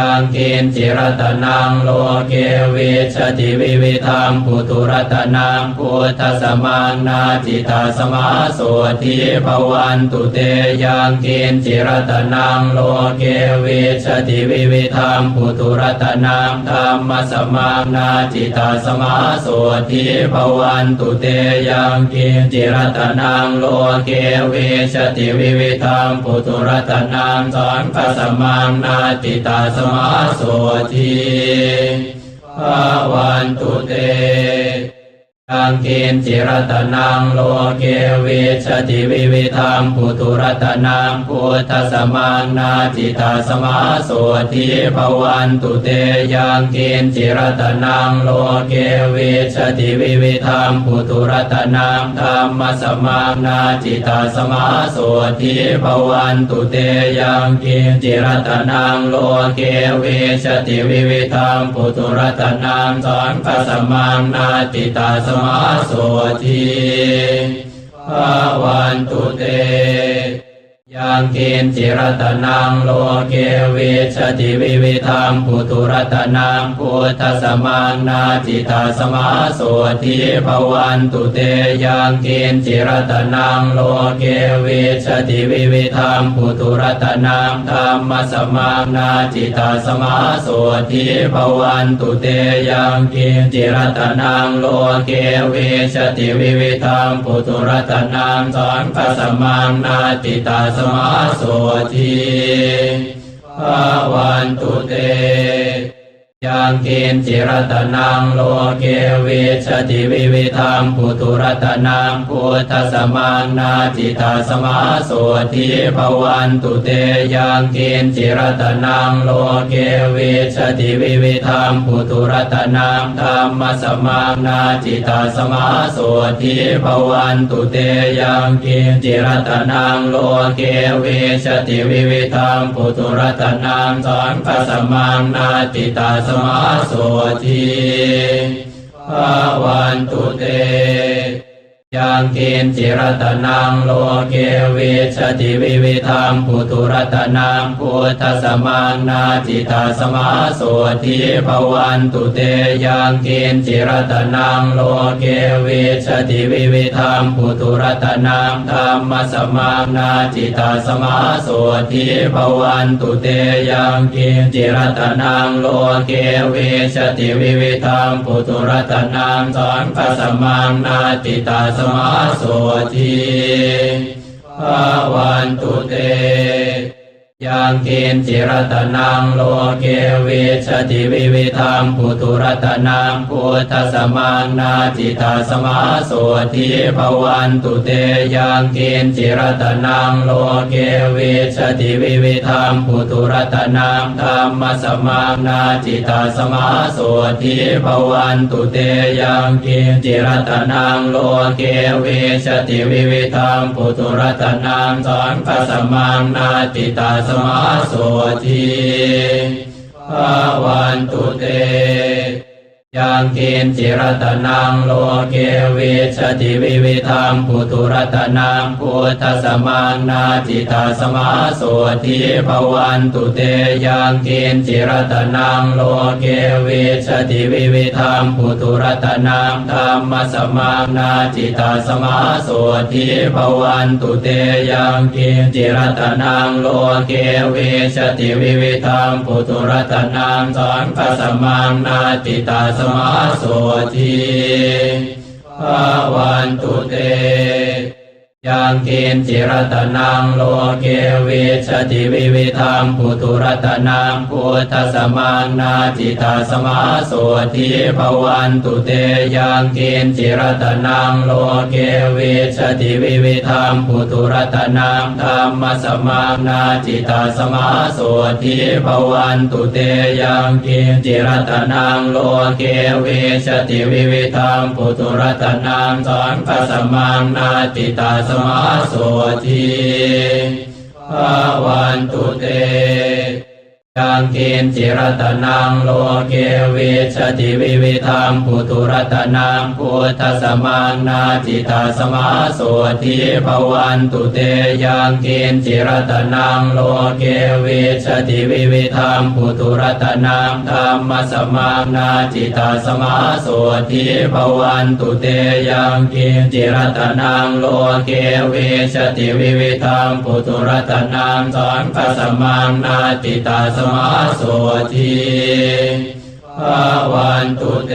ยังกินจิรตนังโลเกวิชติวิวิธามปุตุรัตนังพุทธสมังนาจิตาสมาโสทิภวันตุเตยังกินจิรตนังโลเกวิชติวิวิธามปุตุรัตนังธรรมสมังนาจิตาสมาโสทิภวันตุเตยังกินจิรตนังโลเกวิชติวิวิธามปุตุรัตนังสังฆสมังนาจิตาสมาโสทีภาวันตุเต ยังกินจิรตนังโลเกวิชติวิวิธามปุตุรัตนังพุทธสมังนาจิตาสมาโสทีภวันตุเตยังกินจิรตนังโลเกวิชติวิวิธามปุตุรัตนังธรรมสมังนาจิตาสมาโสทีภวันตุเตยังกินจิรตนังโลเกวิชติวิวิธามปุตุรัตนังสังฆสมังนาจิตาสมาโสทีภาวันตุเต ยังกินจิรตนังโลเกวิชติวิวิธามปุตุรัตนังพุทธสมังนาจิตาสมาโสทิภวันตุเตยังกินจิรตนังโลเกวิชติวิวิธามปุตุรัตนังธรรมสมังนาจิตาสมาโสทิภวันตุเตยังกินจิรตนังโลเกวิชติวิวิธามปุตุรัตนังสังฆสมังนาจิตาสมาโสทีภาวันตุเต ยังกินจิรตนังโลเกวิชติวิวิธามปุตุรัตนังพุทธสมังนาจิตาสมาโสทิภวันตุเตยังกินจิรตนังโลเกวิชติวิวิธามปุตุรัตนังธรรมสมังนาจิตาสมาโสทิภวันตุเตยังกินจิรตนังโลเกวิชติวิวิธามปุตุรัตนังสังฆสมังนาจิตาสมาโสทีภาวันตุเต ยังกินจิรตนังโลเกวิชติวิวิธามปุตุรัตนังพุทธสมังนาจิตาสมาโสทิภวันตุเตยังกินจิรตนังโลเกวิชติวิวิธามปุตุรัตนังธรรมสมังนาจิตาสมาโสทิภวันตุเตยังกินจิรตนังโลเกวิชติวิวิธามปุตุรัตนังสังฆสมังนาจิตาสมาโสทีภาวันตุเต ยังกินจิรตนังโลเกวิชติวิวิธามปุตุรัตนังพุทธสมังนาจิตาสมาโสทิภวันตุเตยังกินจิรตนังโลเกวิชติวิวิธามปุตุรัตนังธรรมสมังนาจิตาสมาโสทิภวันตุเตยังกินจิรตนังโลเกวิชติวิวิธามปุตุรัตนังสังฆสมังนาจิตาสมาโสทีภาวันตุเต ยังกินจิรตนังโลเกวิชติวิวิธามปุตุรัตนังพุทธสมังนาจิตาสมาโสทิภวันตุเตยังกินจิรตนังโลเกวิชติวิวิธามปุตุรัตนังธรรมสมังนาจิตาสมาโสทิภวันตุเตยังกินจิรตนังโลเกวิชติวิวิธามปุตุรัตนังสังฆสมังนาจิตาสมาโสทีภาวันตุเต ยังกินจิรตนังโลเกวิชติวิวิธามปุตุรัตนังพุทธสมังนาจิตาสมาโสทิภวันตุเตยังกินจิรตนังโลเกวิชติวิวิธามปุตุรัตนังธรรมสมังนาจิตาสมาโสทิภวันตุเตยังกินจิรตนังโลเกวิชติวิวิธามปุตุรัตนังสังฆสมังนาจิตาสมาโสทีภาวันตุเต ยังกินจิรตนังโลเกวิชติวิวิธามปุตุรัตนังพุทธสมังนาจิตาสมาโสทิภวันตุเตยังกินจิรตนังโลเกวิชติวิวิธามปุตุรัตนังธรรมสมังนาจิตาสมาโสทิภวันตุเตยังกินจิรตนังโลเกวิชติวิวิธามปุตุรัตนังสังฆสมังนาจิตาสมาโสทิภวันตุเต